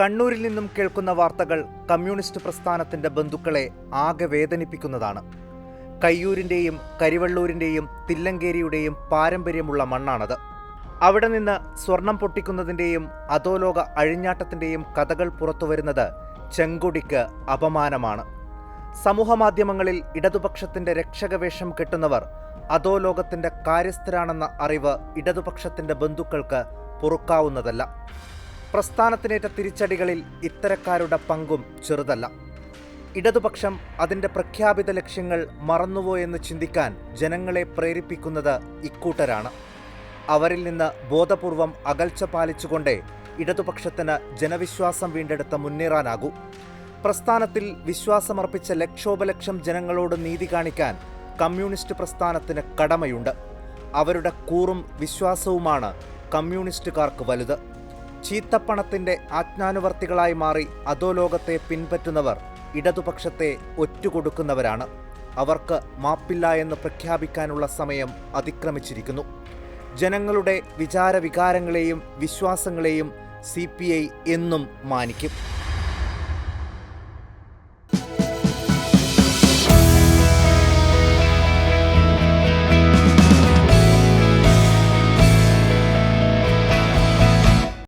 കണ്ണൂരിൽ നിന്നും കേൾക്കുന്ന വാർത്തകൾ കമ്മ്യൂണിസ്റ്റ് പ്രസ്ഥാനത്തിന്റെ ബന്ധുക്കളെ ആകെ വേദനിപ്പിക്കുന്നതാണ്. കയ്യൂരിന്റെയും കരിവള്ളൂരിന്റെയും തില്ലങ്കേരിയുടെയും പാരമ്പര്യമുള്ള മണ്ണാണത്. അവിടെ നിന്ന് സ്വർണം പൊട്ടിക്കുന്നതിന്റെയും അധോലോക അഴിഞ്ഞാട്ടത്തിന്റെയും കഥകൾ പുറത്തുവരുന്നത് ചെങ്കൊടിക്ക് അപമാനമാണ്. സമൂഹമാധ്യമങ്ങളിൽ ഇടതുപക്ഷത്തിന്റെ രക്ഷകവേഷം കെട്ടുന്നവർ അധോലോകത്തിന്റെ കാര്യസ്ഥരാണെന്ന അറിവ് ഇടതുപക്ഷത്തിന്റെ ബന്ധുക്കൾക്ക് പൊറുക്കാവുന്നതല്ല. പ്രസ്ഥാനത്തിനേറ്റ തിരിച്ചടികളിൽ ഇത്തരക്കാരുടെ പങ്കും ചെറുതല്ല. ഇടതുപക്ഷം അതിന്റെ പ്രഖ്യാപിത ലക്ഷ്യങ്ങൾ മറന്നുവോ എന്ന് ചിന്തിക്കാൻ ജനങ്ങളെ പ്രേരിപ്പിക്കുന്നത് ഇക്കൂട്ടരാണ്. അവരിൽ നിന്ന് ബോധപൂർവം അകൽച്ച പാലിച്ചുകൊണ്ടേ ഇടതുപക്ഷത്തിന് ജനവിശ്വാസം വീണ്ടെടുത്ത് മുന്നേറാനാകൂ പ്രസ്ഥാനത്തിൽ വിശ്വാസമർപ്പിച്ച ലക്ഷോപലക്ഷം ജനങ്ങളോട് നീതി കാണിക്കാൻ കമ്മ്യൂണിസ്റ്റ് പ്രസ്ഥാനത്തിന് കടമയുണ്ട്. അവരുടെ കൂറും വിശ്വാസവുമാണ് കമ്മ്യൂണിസ്റ്റുകാർക്ക് വലുത്. ചീത്തപ്പണത്തിന്റെ ആജ്ഞാനുവർത്തികളായി മാറി അധോലോകത്തെ പിൻപറ്റുന്നവർ ഇടതുപക്ഷത്തെ ഒറ്റുകൊടുക്കുന്നവരാണ്. അവർക്ക് മാപ്പില്ല എന്ന് പ്രഖ്യാപിക്കാനുള്ള സമയം അതിക്രമിച്ചിരിക്കുന്നു. ജനങ്ങളുടെ വിചാരവികാരങ്ങളെയും വിശ്വാസങ്ങളെയും സി എന്നും മാനിക്കും.